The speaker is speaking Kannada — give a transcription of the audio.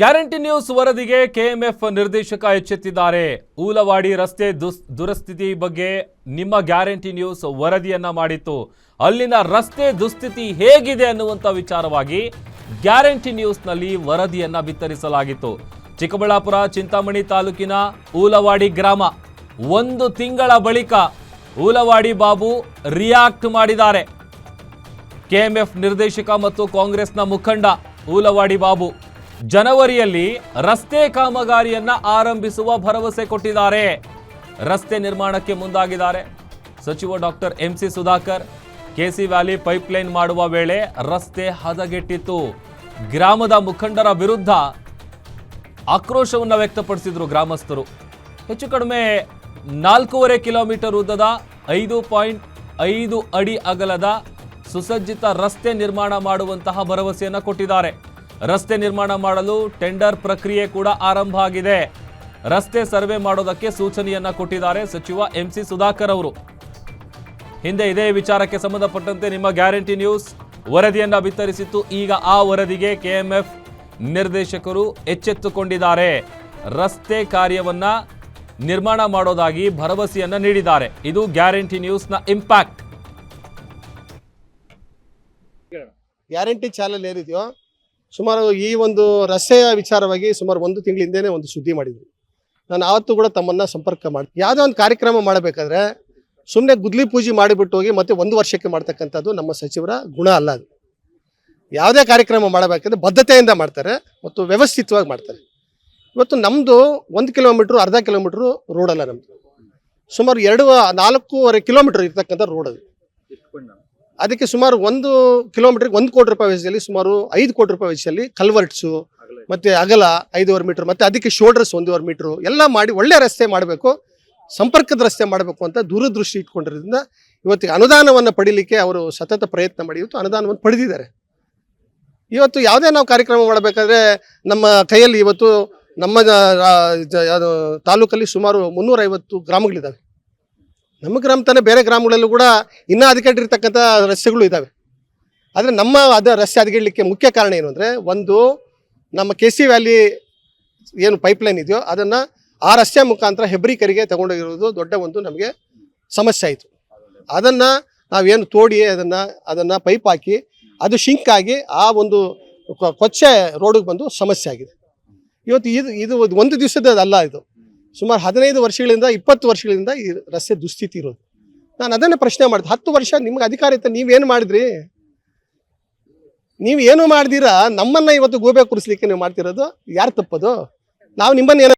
ಗ್ಯಾರಂಟಿ ನ್ಯೂಸ್ ವರದಿಗೆ ಕೆಎಂಎಫ್ ನಿರ್ದೇಶಕ ಎಚ್ಚೆತ್ತಿದ್ದಾರೆ. ಊಲವಾಡಿ ರಸ್ತೆ ದುರಸ್ಥಿತಿ ಬಗ್ಗೆ ನಿಮ್ಮ ಗ್ಯಾರಂಟಿ ನ್ಯೂಸ್ ವರದಿಯನ್ನ ಮಾಡಿತ್ತು. ಅಲ್ಲಿನ ರಸ್ತೆ ದುಸ್ಥಿತಿ ಹೇಗಿದೆ ಅನ್ನುವಂಥ ವಿಚಾರವಾಗಿ ಗ್ಯಾರಂಟಿ ನ್ಯೂಸ್ನಲ್ಲಿ ವರದಿಯನ್ನ ಬಿತ್ತರಿಸಲಾಗಿತ್ತು. ಚಿಕ್ಕಬಳ್ಳಾಪುರ, ಚಿಂತಾಮಣಿ ತಾಲೂಕಿನ ಊಲವಾಡಿ ಗ್ರಾಮ ಒಂದು ತಿಂಗಳ ಬಳಿಕ ಊಲವಾಡಿ ಬಾಬು ರಿಯಾಕ್ಟ್ ಮಾಡಿದ್ದಾರೆ. ಕೆಎಂಎಫ್ ನಿರ್ದೇಶಕ ಮತ್ತು ಕಾಂಗ್ರೆಸ್ನ ಮುಖಂಡ ಊಲವಾಡಿ ಬಾಬು ಜನವರಿಯಲ್ಲಿ ರಸ್ತೆ ಕಾಮಗಾರಿಯನ್ನ ಆರಂಭಿಸುವ ಭರವಸೆ ಕೊಟ್ಟಿದ್ದಾರೆ. ರಸ್ತೆ ನಿರ್ಮಾಣಕ್ಕೆ ಮುಂದಾಗಿದ್ದಾರೆ. ಸಚಿವ doctor M C Sudhakar, KC valley pipeline ಮಾಡುವ ವೇಳೆ ರಸ್ತೆ ಹದಗೆಟ್ಟಿತ್ತು. ಗ್ರಾಮದ ಮುಖಂಡರ ವಿರುದ್ಧ ಆಕ್ರೋಶವನ್ನು ವ್ಯಕ್ತಪಡಿಸಿದ್ರು ಗ್ರಾಮಸ್ಥರು. ಹೆಚ್ಚು ಕಡಿಮೆ ನಾಲ್ಕೂವರೆ ಕಿಲೋಮೀಟರ್ ಉದ್ದದ ಐದು ಪಾಯಿಂಟ್ ಐದು ಅಡಿ ಅಗಲದ ಸುಸಜ್ಜಿತ ರಸ್ತೆ ನಿರ್ಮಾಣ ಮಾಡುವಂತಹ ಭರವಸೆಯನ್ನು ಕೊಟ್ಟಿದ್ದಾರೆ. ರಸ್ತೆ ನಿರ್ಮಾಣ ಮಾಡಲು ಟೆಂಡರ್ ಪ್ರಕ್ರಿಯೆ ಕೂಡ ಆರಂಭ ಆಗಿದೆ. ರಸ್ತೆ ಸರ್ವೆ ಮಾಡೋದಕ್ಕೆ ಸೂಚನೆಯನ್ನ ಕೊಟ್ಟಿದ್ದಾರೆ ಸಚಿವ ಎಂ ಸಿ ಸುಧಾಕರ್ ಅವರು. ಹಿಂದೆ ಇದೇ ವಿಚಾರಕ್ಕೆ ಸಂಬಂಧಪಟ್ಟಂತೆ ನಿಮ್ಮ ಗ್ಯಾರಂಟಿ ನ್ಯೂಸ್ ವರದಿಯನ್ನ ಬಿತ್ತರಿಸಿತ್ತು. ಈಗ ಆ ವರದಿಗೆ ಕೆಎಂಎಫ್ ನಿರ್ದೇಶಕರು ಎಚ್ಚೆತ್ತುಕೊಂಡಿದ್ದಾರೆ. ರಸ್ತೆ ಕಾರ್ಯವನ್ನ ನಿರ್ಮಾಣ ಮಾಡೋದಾಗಿ ಭರವಸೆಯನ್ನ ನೀಡಿದ್ದಾರೆ. ಇದು ಗ್ಯಾರಂಟಿ ನ್ಯೂಸ್ನ ಇಂಪ್ಯಾಕ್ಟ್. ಗ್ಯಾರಂಟಿ ಚಾನಲ್ ಏನಿದೆಯೋ ಸುಮಾರು ಈ ಒಂದು ರಸ್ತೆಯ ವಿಚಾರವಾಗಿ ಸುಮಾರು ಒಂದು ತಿಂಗಳ ಒಂದು ಸುದ್ದಿ ಮಾಡಿದ್ವಿ ನಾನು ಆವತ್ತು ಕೂಡ ತಮ್ಮನ್ನು ಸಂಪರ್ಕ ಮಾಡಿ, ಯಾವುದೇ ಒಂದು ಕಾರ್ಯಕ್ರಮ ಮಾಡಬೇಕಾದ್ರೆ ಸುಮ್ಮನೆ ಗುದ್ಲಿ ಪೂಜೆ ಮಾಡಿಬಿಟ್ಟು ಹೋಗಿ ಮತ್ತೆ ಒಂದು ವರ್ಷಕ್ಕೆ ಮಾಡ್ತಕ್ಕಂಥದ್ದು ನಮ್ಮ ಸಚಿವರ ಗುಣ ಅಲ್ಲ ಅದು. ಯಾವುದೇ ಕಾರ್ಯಕ್ರಮ ಮಾಡಬೇಕಂದ್ರೆ ಬದ್ಧತೆಯಿಂದ ಮಾಡ್ತಾರೆ ಮತ್ತು ವ್ಯವಸ್ಥಿತವಾಗಿ ಮಾಡ್ತಾರೆ. ಇವತ್ತು ನಮ್ಮದು ಒಂದು ಕಿಲೋಮೀಟ್ರು, ಅರ್ಧ ಕಿಲೋಮೀಟ್ರು ರೋಡಲ್ಲ ನಮ್ಮದು ಸುಮಾರು ಎರಡು, ನಾಲ್ಕೂವರೆ ಕಿಲೋಮೀಟ್ರ್ ಇರ್ತಕ್ಕಂಥ ರೋಡ್ ಅದು. ಅದಕ್ಕೆ ಸುಮಾರು ಒಂದು ಕಿಲೋಮೀಟರ್ಗೆ ಒಂದು ಕೋಟಿ ರೂಪಾಯಿ ವೆಚ್ಚದಲ್ಲಿ ಸುಮಾರು ಐದು ಕೋಟಿ ರೂಪಾಯಿ ವೆಚ್ಚದಲ್ಲಿ ಕಲ್ವರ್ಟ್ಸು ಮತ್ತೆ ಅಗಲ ಐದೂವರೆ ಮೀಟರ್ ಮತ್ತೆ ಅದಕ್ಕೆ ಶೋಲ್ಡರ್ಸ್ ಒಂದೂವರೆ ಮೀಟ್ರು ಎಲ್ಲ ಮಾಡಿ ಒಳ್ಳೆ ರಸ್ತೆ ಮಾಡಬೇಕು ಸಂಪರ್ಕದ ರಸ್ತೆ ಮಾಡಬೇಕು ಅಂತ ದೂರದೃಷ್ಟಿ ಇಟ್ಕೊಂಡಿರೋದ್ರಿಂದ ಇವತ್ತಿಗೆ ಅನುದಾನವನ್ನು ಪಡೀಲಿಕ್ಕೆ ಅವರು ಸತತ ಪ್ರಯತ್ನ ಮಾಡಿ. ಇವತ್ತು ಅನುದಾನವನ್ನು ಪಡೆದಿದ್ದಾರೆ. ಇವತ್ತು ಯಾವುದೇ ನಾವು ಕಾರ್ಯಕ್ರಮ ಮಾಡಬೇಕಾದ್ರೆ ನಮ್ಮ ಕೈಯಲ್ಲಿ ಇವತ್ತು ನಮ್ಮ ತಾಲೂಕಲ್ಲಿ ಸುಮಾರು ಮುನ್ನೂರೈವತ್ತು ಗ್ರಾಮಗಳಿದ್ದಾವೆ. ನಮ್ಮ ಗ್ರಾಮ ತಾನೇ ಬೇರೆ ಗ್ರಾಮಗಳಲ್ಲೂ ಕೂಡ ಇನ್ನೂ ಹದಗೆಟ್ಟಿರ್ತಕ್ಕಂಥ ರಸ್ತೆಗಳು ಇದ್ದಾವೆ ಆದರೆ ನಮ್ಮ ಅದ ರಸ್ತೆ ಹದಗೆಡಲಿಕ್ಕೆ ಮುಖ್ಯ ಕಾರಣ ಏನು ಅಂದರೆ ಒಂದು ನಮ್ಮ ಕೆ ಸಿ ವ್ಯಾಲಿ ಏನು ಪೈಪ್ಲೈನ್ ಇದೆಯೋ ಅದನ್ನು ಆ ರಸ್ತೆ ಮುಖಾಂತರ ಹೆಬ್ರಿಕರಿಗೆ ತಗೊಂಡೋಗಿರೋದು ದೊಡ್ಡ ಒಂದು ನಮಗೆ ಸಮಸ್ಯೆ ಆಯಿತು. ಅದನ್ನು ನಾವೇನು ತೋಡಿ ಅದನ್ನು ಅದನ್ನು ಪೈಪ್ ಹಾಕಿ ಅದು ಶಿಂಕ್ ಆಗಿ ಆ ಒಂದು ಕೊಚ್ಚೆ ರೋಡಿಗೆ ಬಂದು ಸಮಸ್ಯೆ ಆಗಿದೆ. ಇವತ್ತು ಇದು ಇದು ಒಂದು ದಿವಸದ ಅಲ್ಲ ಇದು. ಸುಮಾರು ಹದಿನೈದು ವರ್ಷಗಳಿಂದ, ಇಪ್ಪತ್ತು ವರ್ಷಗಳಿಂದ ಈ ರಸ್ತೆ ದುಸ್ಥಿತಿ ಇರೋದು. ನಾನು ಅದನ್ನೇ ಪ್ರಶ್ನೆ ಮಾಡಿದೆ, ಹತ್ತು ವರ್ಷ ನಿಮ್ಗೆ ಅಧಿಕಾರ ಇತ್ತು ನೀವೇನು ಮಾಡಿದ್ರಿ? ನೀವು ಏನು ಮಾಡ್ದಿರಾ? ನಮ್ಮನ್ನ ಇವತ್ತು ಗೋಬೆ ಕುರಿಸ್ಲಿಕ್ಕೆ ನೀವು ಮಾಡ್ತಿರೋದು, ಯಾರು ತಪ್ಪದು? ನಾವು ನಿಮ್ಮನ್ನ ಏನೋ